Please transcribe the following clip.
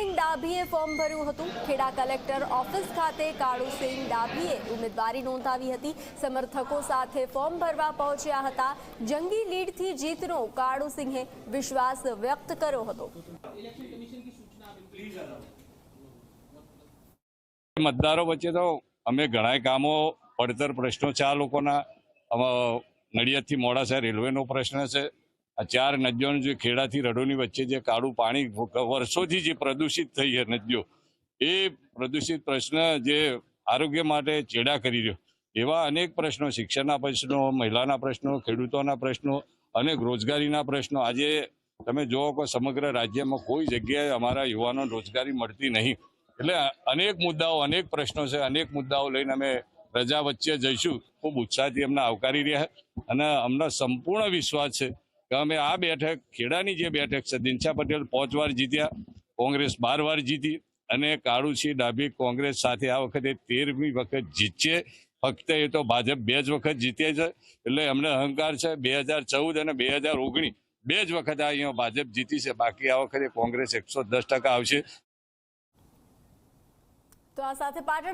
Kalusinh ડાભીએ form ભર્યું હતું. Kheda collector office ખાતે કાળુસિંહ ડાભીએ ઉમેદવારી નોંધાવી હતી. સમર્થકો સાથે ફોર્મ ભરવા પહોંચ્યા હતા. જંગી લીડથી જીતનો કાળુસિંહે વિશ્વાસ વ્યક્ત કર્યો હતો. મતદારો વચ્ચે તો અમે ઘણા કામો પડતર પ્રશ્નો આ લોકોના નડિયાદથી મોડાસા રેલવેનો પ્રશ્ન છે. આ ચાર નદીઓનું જે ખેડાથી રડોની વચ્ચે જે કાળું પાણી વર્ષોથી જે પ્રદૂષિત થઈ છે નદીઓ, એ પ્રદૂષિત પ્રશ્ન જે આરોગ્ય માટે ચેડા કરી રહ્યો. એવા અનેક પ્રશ્નો, શિક્ષણના પ્રશ્નો, મહિલાના પ્રશ્નો, ખેડૂતોના પ્રશ્નો અનેક રોજગારીના પ્રશ્નો. આજે તમે જુઓ કે સમગ્ર રાજ્યમાં કોઈ જગ્યાએ અમારા યુવાનો રોજગારી મળતી નહીં. એટલે અનેક મુદ્દાઓ, અનેક પ્રશ્નો છે. અનેક મુદ્દાઓ લઈને અમે પ્રજા વચ્ચે જઈશું. ખૂબ ઉત્સાહથી અમને આવકારી રહ્યા અને અમને સંપૂર્ણ વિશ્વાસ છે અમે આ બેઠક, ખેડાની જે બેઠક છે, દિનશા પટેલ પાંચ વાર જીત્યા, કોંગ્રેસ બાર વાર જીતી અને કાળુસિંહ ડાભી કોંગ્રેસ સાથે આ વખતે તેરમી વખત જીતશે. ફક્ત એ તો ભાજપ બે જ વખત જીતે છે. એટલે અમને અહંકાર છે બે હજાર ચૌદ અને બે હજાર ઓગણીસ. બે જ વખત આ અહીંયા ભાજપ જીતી છે. બાકી આ વખતે કોંગ્રેસ એકસો દસ ટકા આવશે. તો આ સાથે પાટણ